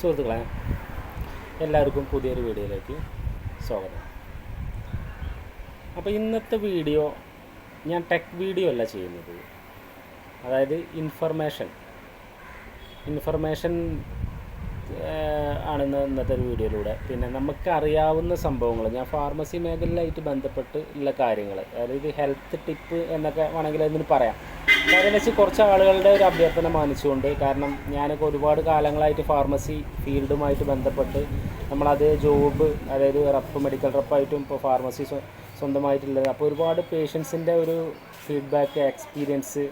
സുഹൃത്തുക്കളെ എല്ലാവർക്കും പുതിയൊരു വീഡിയോയിലേക്ക് സ്വാഗതം. അപ്പോൾ ഇന്നത്തെ വീഡിയോ ഞാൻ ടെക് വീഡിയോ അല്ല ചെയ്യുന്നത്. അതായത് ഇൻഫർമേഷൻ ഇൻഫർമേഷൻ ആണ് ഇന്നത്തെ ഒരു വീഡിയോയിലൂടെ. പിന്നെ നമുക്ക് അറിയാവുന്ന സംഭവങ്ങൾ ഞാൻ ഫാർമസി മേഖലയിലായിട്ട് ബന്ധപ്പെട്ട് ഉള്ള കാര്യങ്ങൾ അതായത് ഹെൽത്ത് ടിപ്പ് എന്നൊക്കെ വേണമെങ്കിൽ അതിന് പറയാം. വെച്ച് കുറച്ച് ആളുകളുടെ ഒരു അഭ്യർത്ഥന മാനിച്ചുകൊണ്ട് കാരണം ഞാനൊക്കെ ഒരുപാട് കാലങ്ങളായിട്ട് ഫാർമസി ഫീൽഡുമായിട്ട് ബന്ധപ്പെട്ട് നമ്മളത് ജോബ് അതായത് റപ്പ് മെഡിക്കൽ റപ്പായിട്ടും ഇപ്പോൾ ഫാർമസി സ്വ- സ്വന്തമായിട്ടുള്ളത്. അപ്പോൾ ഒരുപാട് പേഷ്യൻസിന്റെ ഒരു ഫീഡ്ബാക്ക് എക്സ്പീരിയൻസ്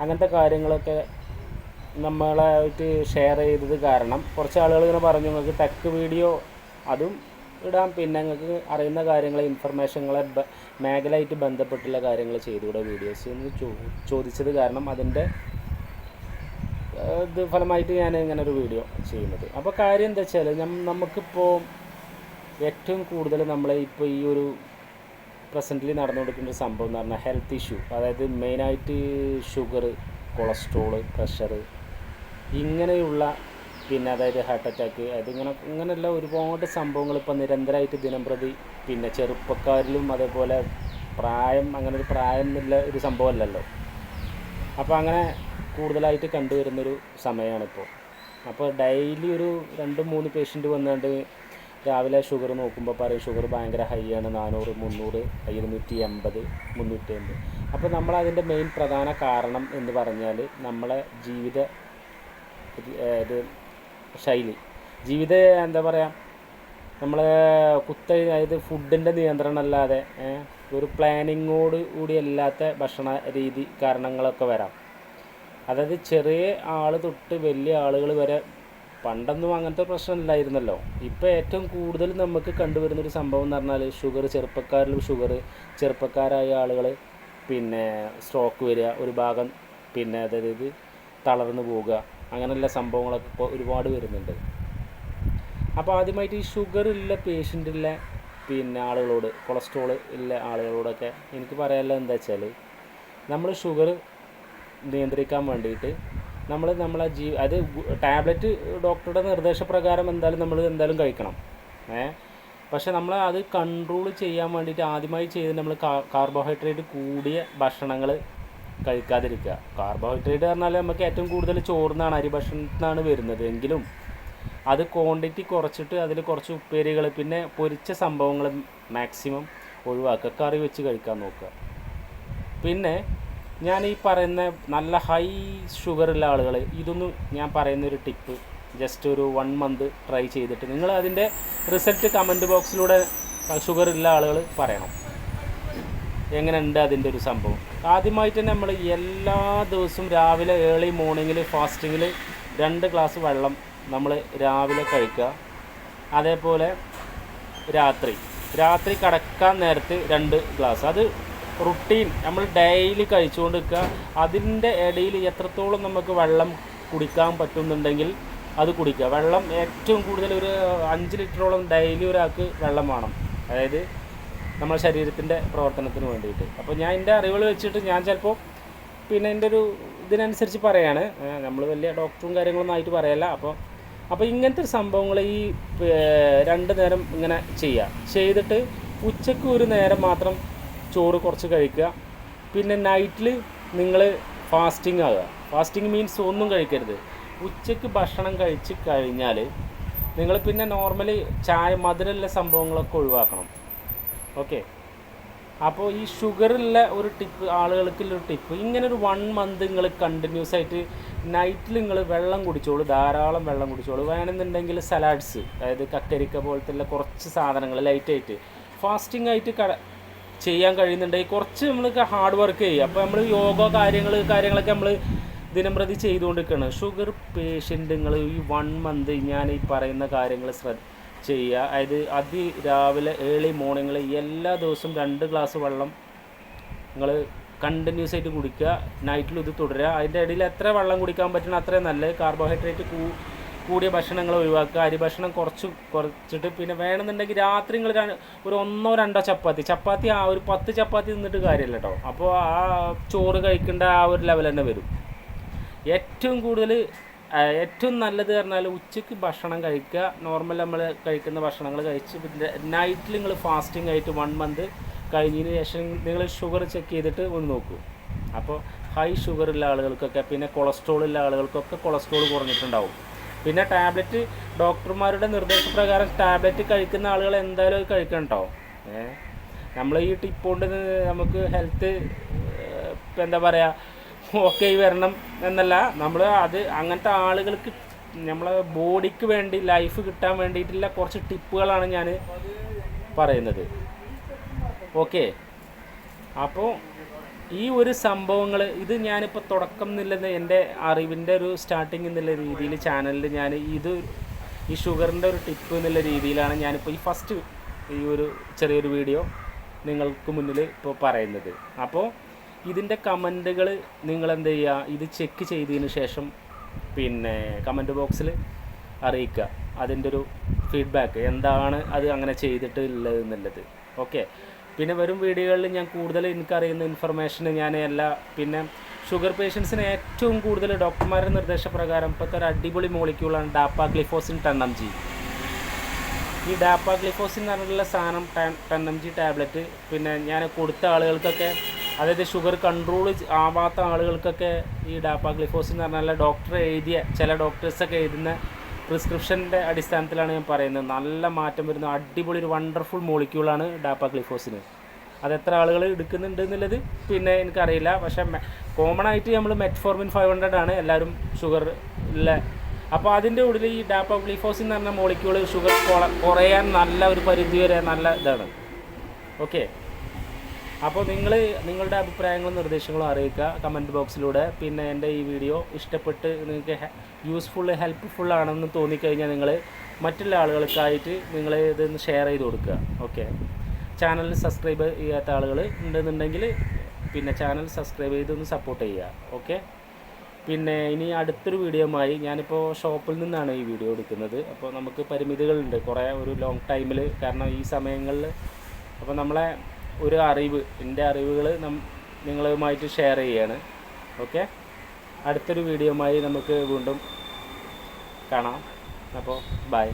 അങ്ങനത്തെ കാര്യങ്ങളൊക്കെ നമ്മളായിട്ട് ഷെയർ ചെയ്തത് കാരണം കുറച്ച് ആളുകൾ ഇങ്ങനെ പറഞ്ഞു നിങ്ങൾക്ക് ടെക് വീഡിയോ അതും ഇടാം. പിന്നെ നിങ്ങൾക്ക് അറിയുന്ന കാര്യങ്ങൾ ഇൻഫർമേഷനുകളെ മേഖലയായിട്ട് ബന്ധപ്പെട്ടുള്ള കാര്യങ്ങൾ ചെയ്തുകൂടെ വീഡിയോസ് എന്ന് ചോദിച്ചത് കാരണം അതിന്റെ ഇത് ഫലമായിട്ട് ഞാൻ ഇങ്ങനെ ഒരു വീഡിയോ ചെയ്യുന്നത്. അപ്പോൾ കാര്യം എന്താ വെച്ചാൽ നമുക്കിപ്പോൾ ഏറ്റവും കൂടുതൽ നമ്മളെ ഇപ്പോൾ ഈ ഒരു പ്രസന്റ്ലി നടന്നുകൊടുക്കുന്ന ഒരു സംഭവം എന്ന് പറഞ്ഞാൽ ഹെൽത്ത് ഇഷ്യൂ അതായത് മെയിനായിട്ട് ഷുഗർ കൊളസ്ട്രോൾ പ്രഷർ ഇങ്ങനെയുള്ള പിന്നെ അതായത് ഹാർട്ട് അറ്റാക്ക് അതിങ്ങനെ ഇങ്ങനെയുള്ള ഒരുപാട് സംഭവങ്ങൾ ഇപ്പോൾ നിരന്തരമായിട്ട് ദിനംപ്രതി പിന്നെ ചെറുപ്പക്കാരിലും അതേപോലെ പ്രായം അങ്ങനെ ഒരു പ്രായം എന്നുള്ള ഒരു സംഭവമല്ലല്ലോ. അപ്പോൾ അങ്ങനെ കൂടുതലായിട്ട് കണ്ടുവരുന്നൊരു സമയമാണിപ്പോൾ. അപ്പോൾ ഡെയിലി ഒരു രണ്ട് മൂന്ന് പേഷ്യന്റ് വന്നുകൊണ്ട് രാവിലെ ഷുഗർ നോക്കുമ്പോൾ പറയും ഷുഗർ ഭയങ്കര ഹൈ ആണ് നാനൂറ് മുന്നൂറ് ഇരുന്നൂറ്റി എൺപത് മുന്നൂറ്റി എൺപത് അപ്പോൾ നമ്മളതിന്റെ മെയിൻ പ്രധാന കാരണം എന്ന് പറഞ്ഞാൽ നമ്മളെ ജീവിത ഇത് ശൈലി. ജീവിത എന്താ പറയുക നമ്മൾ കുത്ത അതായത് ഫുഡിന്റെ നിയന്ത്രണം അല്ലാതെ ഒരു പ്ലാനിങ്ങോട് കൂടി അല്ലാത്ത ഭക്ഷണ രീതി കാരണങ്ങളൊക്കെ വരാം. അതായത് ചെറിയ ആൾ തൊട്ട് വലിയ ആളുകൾ വരെ പണ്ടൊന്നും അങ്ങനത്തെ പ്രശ്നം ഇല്ലായിരുന്നല്ലോ ഇപ്പോൾ ഏറ്റവും കൂടുതൽ നമുക്ക് കണ്ടുവരുന്നൊരു സംഭവം എന്ന് പറഞ്ഞാൽ ഷുഗർ ചെറുപ്പക്കാരിലും ഷുഗർ ചെറുപ്പക്കാരായ ആളുകൾ പിന്നെ സ്ട്രോക്ക് വരിക ഒരു ഭാഗം പിന്നെ അതായത് തളർന്നു പോവുക അങ്ങനെയുള്ള സംഭവങ്ങളൊക്കെ ഇപ്പോൾ ഒരുപാട് വരുന്നുണ്ട്. അപ്പോൾ ആദ്യമായിട്ട് ഈ ഷുഗർ ഉള്ള പേഷ്യന്റുള്ള പിന്നെ ആളുകളോട് കൊളസ്ട്രോൾ ഉള്ള ആളുകളോടൊക്കെ എനിക്ക് പറയാനുള്ളത് എന്താ വെച്ചാൽ നമ്മൾ ഷുഗർ നിയന്ത്രിക്കാൻ വേണ്ടിയിട്ട് നമ്മൾ നമ്മളെ ജീ അത് ടാബ്ലറ്റ് ഡോക്ടറുടെ നിർദ്ദേശപ്രകാരം എന്തായാലും നമ്മൾ എന്തായാലും കഴിക്കണം. ഏ? പക്ഷെ നമ്മൾ അത് കൺട്രോൾ ചെയ്യാൻ വേണ്ടിയിട്ട് ആദ്യമായി ചെയ്ത് നമ്മൾ കാർബോഹൈഡ്രേറ്റ് കൂടിയ ഭക്ഷണങ്ങൾ കഴിക്കാതിരിക്കുക. കാർബോഹൈഡ്രേറ്റ് പറഞ്ഞാൽ നമുക്ക് ഏറ്റവും കൂടുതൽ ചോറിനാണ് അരി ഭക്ഷണത്തിനാണ് വരുന്നത്. എങ്കിലും അത് ക്വാണ്ടിറ്റി കുറച്ചിട്ട് അതിൽ കുറച്ച് ഉപ്പേരികൾ പിന്നെ പൊരിച്ച സംഭവങ്ങൾ മാക്സിമം ഒഴിവാക്കുക. കറി വെച്ച് കഴിക്കാൻ നോക്കുക. പിന്നെ ഞാൻ ഈ പറയുന്ന നല്ല ഹൈ ഷുഗറുള്ള ആളുകൾ ഇതൊന്നും ഞാൻ പറയുന്ന ഒരു ടിപ്പ് ജസ്റ്റ് ഒരു വൺ മന്ത് ട്രൈ ചെയ്തിട്ട് നിങ്ങൾ അതിന്റെ റിസൾട്ട് കമന്റ് ബോക്സിലൂടെ ഷുഗർ ഉള്ള ആളുകൾ പറയണം. എങ്ങനെയുണ്ട് അതിന്റെ ഒരു സംഭവം? ആദ്യമായിട്ട് തന്നെ നമ്മൾ എല്ലാ ദിവസവും രാവിലെ ഏർലി മോർണിംഗിൽ ഫാസ്റ്റിങ്ങിൽ രണ്ട് ഗ്ലാസ് വെള്ളം നമ്മൾ രാവിലെ കഴിക്കുക. അതേപോലെ രാത്രി. രാത്രി കടക്കാൻ നേരത്ത് രണ്ട് ഗ്ലാസ് അത് റുട്ടീൻ നമ്മൾ ഡെയിലി കഴിച്ചുകൊണ്ട് നിൽക്കുക അതിന്റെ ഇടയിൽ എത്രത്തോളം നമുക്ക് വെള്ളം കുടിക്കാൻ പറ്റുന്നുണ്ടെങ്കിൽ അത് കുടിക്കുക. വെള്ളം ഏറ്റവും കൂടുതൽ ഒരു അഞ്ച് ലിറ്ററോളം ഡെയിലി ഒരാൾക്ക് വെള്ളം വേണം. അതായത് നമ്മുടെ ശരീരത്തിന്റെ പ്രവർത്തനത്തിന് വേണ്ടിയിട്ട്. അപ്പോൾ ഞാൻ എന്റെ അറിവുകൾ വെച്ചിട്ട് ഞാൻ ചിലപ്പോൾ പിന്നെ എന്റെ ഒരു ഇതിനനുസരിച്ച് പറയാണ്. നമ്മൾ വലിയ ഡോക്ടറും കാര്യങ്ങളൊന്നും ആയിട്ട് പറയല്ല. അപ്പോൾ അപ്പോൾ ഇങ്ങനത്തെ ഒരു സംഭവങ്ങൾ ഈ രണ്ട് നേരം ഇങ്ങനെ ചെയ്യുക ചെയ്തിട്ട് ഉച്ചയ്ക്ക് ഒരു നേരം മാത്രം ചോറ് കുറച്ച് കഴിക്കുക. പിന്നെ നൈറ്റിൽ നിങ്ങൾ ഫാസ്റ്റിംഗ് ആകുക ഫാസ്റ്റിംഗ് മീൻസ് ഒന്നും കഴിക്കരുത്. ഉച്ചയ്ക്ക് ഭക്ഷണം കഴിച്ച് കഴിഞ്ഞാൽ നിങ്ങൾ പിന്നെ നോർമലി ചായ മധുരമുള്ള സംഭവങ്ങളൊക്കെ ഒഴിവാക്കണം. ഓക്കെ അപ്പോൾ ഈ ഷുഗറുള്ള ഒരു ടിപ്പ് ആളുകൾക്കുള്ള ഒരു ടിപ്പ് ഇങ്ങനെ ഒരു വൺ മന്ത് നിങ്ങൾ കണ്ടിന്യൂസ് ആയിട്ട് നൈറ്റിൽ നിങ്ങൾ വെള്ളം കുടിച്ചോളൂ ധാരാളം വെള്ളം കുടിച്ചോളൂ. വേണമെന്നുണ്ടെങ്കിൽ സലാഡ്സ് അതായത് കക്കരിക്ക പോലത്തെ കുറച്ച് സാധനങ്ങൾ ലൈറ്റായിട്ട് ഫാസ്റ്റിംഗ് ആയിട്ട് കട ചെയ്യാൻ കഴിയുന്നുണ്ടെങ്കിൽ കുറച്ച് നമ്മൾ ഹാർഡ് വർക്ക് ചെയ്യുക. അപ്പോൾ നമ്മൾ യോഗ കാര്യങ്ങൾ കാര്യങ്ങളൊക്കെ നമ്മൾ ദിനംപ്രതി ചെയ്തുകൊണ്ടിരിക്കുകയാണ്. ഷുഗർ പേഷ്യന്റുകൾ ഈ വൺ മന്ത് ഞാൻ ഈ പറയുന്ന കാര്യങ്ങൾ ശ്രദ്ധ ചെയ്യുക. അതായത് അതി രാവിലെ ഏർലി മോർണിംഗിൽ എല്ലാ ദിവസവും രണ്ട് ഗ്ലാസ് വെള്ളം നിങ്ങൾ കണ്ടിന്യൂസ് ആയിട്ട് കുടിക്കുക. നൈറ്റിൽ ഇത് തുടരുക. അതിന്റെ ഇടയിൽ എത്ര വെള്ളം കുടിക്കാൻ പറ്റണം അത്രയും നല്ലത്. കാർബോഹൈഡ്രേറ്റ് കൂ കൂടിയ ഭക്ഷണങ്ങൾ ഒഴിവാക്കുക. അരി ഭക്ഷണം കുറച്ച് കുറച്ചിട്ട് പിന്നെ വേണമെന്നുണ്ടെങ്കിൽ രാത്രി നിങ്ങൾ ഒരു ഒന്നോ രണ്ടോ ചപ്പാത്തി. ചപ്പാത്തി ആ ഒരു പത്ത് ചപ്പാത്തി തിന്നിട്ട് കാര്യമില്ല കേട്ടോ അപ്പോൾ ആ ചോറ് കഴിക്കേണ്ട ആ ഒരു ലെവൽ തന്നെ വരും. ഏറ്റവും കൂടുതൽ ഏറ്റവും നല്ലത് പറഞ്ഞാൽ ഉച്ചയ്ക്ക് ഭക്ഷണം കഴിക്കുക. നോർമൽ നമ്മൾ കഴിക്കുന്ന ഭക്ഷണങ്ങൾ കഴിച്ച് പിന്നെ നൈറ്റിൽ നിങ്ങൾ ഫാസ്റ്റിംഗ് ആയിട്ട് വൺ മന്ത് കഴിഞ്ഞതിന് ശേഷം നിങ്ങൾ ഷുഗർ ചെക്ക് ചെയ്തിട്ട് ഒന്ന് നോക്കൂ. അപ്പോൾ ഹൈ ഷുഗർ ഉള്ള ആളുകൾക്കൊക്കെ പിന്നെ കൊളസ്ട്രോൾ ഉള്ള ആളുകൾക്കൊക്കെ കൊളസ്ട്രോൾ കുറഞ്ഞിട്ടുണ്ടാവും. പിന്നെ ടാബ്ലറ്റ് ഡോക്ടർമാരുടെ നിർദ്ദേശപ്രകാരം ടാബ്ലറ്റ് കഴിക്കുന്ന ആളുകൾ എന്തായാലും അത് കഴിക്കണ്ടോ ഏഹ് നമ്മൾ ഈ ടിപ്പ് കൊണ്ട് നമുക്ക് ഹെൽത്ത് ഇപ്പം എന്താ പറയുക ഓക്കെ വരണം എന്നല്ല. നമ്മൾ അത് അങ്ങനത്തെ ആളുകൾക്ക് നമ്മളെ ബോഡിക്ക് വേണ്ടി ലൈഫ് കിട്ടാൻ വേണ്ടിയിട്ടുള്ള കുറച്ച് ടിപ്പുകളാണ് ഞാൻ പറയുന്നത്. ഓക്കെ? അപ്പോൾ ഈ ഒരു സംഭവങ്ങൾ ഇത് ഞാനിപ്പോൾ തുടക്കം എന്നുള്ളത് എന്റെ അറിവിന്റെ ഒരു സ്റ്റാർട്ടിങ് എന്നുള്ള രീതിയിൽ ചാനലിൽ ഞാൻ ഇത് ഈ ഷുഗറിന്റെ ഒരു ടിപ്പ് എന്നുള്ള രീതിയിലാണ് ഞാനിപ്പോൾ ഈ ഫസ്റ്റ് ഈ ഒരു ചെറിയൊരു വീഡിയോ നിങ്ങൾക്ക് മുന്നിൽ ഇപ്പോൾ പറയുന്നത്. അപ്പോൾ ഇതിന്റെ കമന്റുകൾ നിങ്ങൾ എന്ത് ചെയ്യുക ഇത് ചെക്ക് ചെയ്തതിന് ശേഷം പിന്നെ കമന്റ് ബോക്സിൽ അറിയിക്കുക അതിന്റെ ഒരു ഫീഡ്ബാക്ക് എന്താണ് അത് അങ്ങനെ ചെയ്തിട്ട് ഉള്ളത് എന്നുള്ളത് ഓക്കെ പിന്നെ വരും വീഡിയോകളിൽ ഞാൻ കൂടുതൽ എനിക്കറിയുന്ന ഇൻഫർമേഷൻ ഞാൻ എല്ലാ പിന്നെ ഷുഗർ പേഷ്യൻസിന് ഏറ്റവും കൂടുതൽ ഡോക്ടർമാരുടെ നിർദ്ദേശപ്രകാരം ഇപ്പോഴത്തെ ഒരു അടിപൊളി മോളിക്യൂളാണ് dapagliflozin ten M G ഈ ഡാപ്പ ഗ്ലിഫോസിൻ എന്ന് പറഞ്ഞിട്ടുള്ള സാധനം ടെൻ എം ജി ടാബ്ലറ്റ് പിന്നെ ഞാൻ കൊടുത്ത ആളുകൾക്കൊക്കെ അതായത് ഷുഗർ കൺട്രോൾ ആവാത്ത ആളുകൾക്കൊക്കെ ഈ ഡാപ്പാഗ്ലിഫോസ് എന്ന് പറഞ്ഞാൽ ഡോക്ടർ എഴുതിയ ചില ഡോക്ടേഴ്സൊക്കെ എഴുതുന്ന പ്രിസ്ക്രിപ്ഷന്റെ അടിസ്ഥാനത്തിലാണ് ഞാൻ പറയുന്നത്. നല്ല മാറ്റം വരുന്ന അടിപൊളി ഒരു വണ്ടർഫുൾ മോളിക്യൂളാണ് ഡാപ്പാഗ്ലിഫോസിന്. അത് എത്ര ആളുകൾ എടുക്കുന്നുണ്ട് എന്നുള്ളത് പിന്നെ എനിക്കറിയില്ല. പക്ഷേ കോമൺ ആയിട്ട് നമ്മൾ മെറ്റ്ഫോർമിൻ ഫൈവ് ഹൺഡ്രഡ് ആണ് എല്ലാവരും ഷുഗർ ഉള്ള അപ്പോൾ അതിന്റെ ഉള്ളിൽ ഈ ഡാപ്പ ഗ്ലിഫോസിൻ എന്ന് പറഞ്ഞ മോളിക്യൂൾ ഷുഗർ കുറയാൻ നല്ല ഒരു പരിധി വരെ നല്ല ഇതാണ്. ഓക്കെ അപ്പോൾ നിങ്ങൾ നിങ്ങളുടെ അഭിപ്രായങ്ങളും നിർദ്ദേശങ്ങളും അറിയിക്കുക കമന്റ് ബോക്സിലൂടെ പിന്നെ എന്റെ ഈ വീഡിയോ ഇഷ്ടപ്പെട്ട് നിങ്ങൾക്ക് യൂസ്ഫുൾ ഹെൽപ്ഫുൾ ആണെന്ന് തോന്നിക്കഴിഞ്ഞാൽ നിങ്ങൾ മറ്റുള്ള ആളുകൾക്കായിട്ട് നിങ്ങൾ ഇതൊന്ന് ഷെയർ ചെയ്ത് കൊടുക്കുക. ഓക്കെ ചാനൽ സബ്സ്ക്രൈബ് ചെയ്യാത്ത ആളുകൾ ഉണ്ടെന്നുണ്ടെങ്കിൽ പിന്നെ ചാനൽ സബ്സ്ക്രൈബ് ചെയ്തൊന്ന് സപ്പോർട്ട് ചെയ്യുക. ഓക്കെ പിന്നെ ഇനി അടുത്തൊരു വീഡിയോമായി ഞാനിപ്പോൾ ഷോപ്പിൽ നിന്നാണ് ഈ വീഡിയോ എടുക്കുന്നത്. അപ്പോൾ നമുക്ക് പരിമിതികളുണ്ട്. കുറേ ഒരു ലോങ് ടൈമിൽ കാരണം ഈ സമയങ്ങളിൽ അപ്പോൾ നമ്മളെ ഒരു അറിവ് എന്റെ അറിവുകൾ നം നിങ്ങളുമായിട്ട് ഷെയർ ചെയ്യാണ്. ഓക്കെ അടുത്തൊരു വീഡിയോയുമായി നമുക്ക് വീണ്ടും കാണാം. അപ്പോൾ ബൈ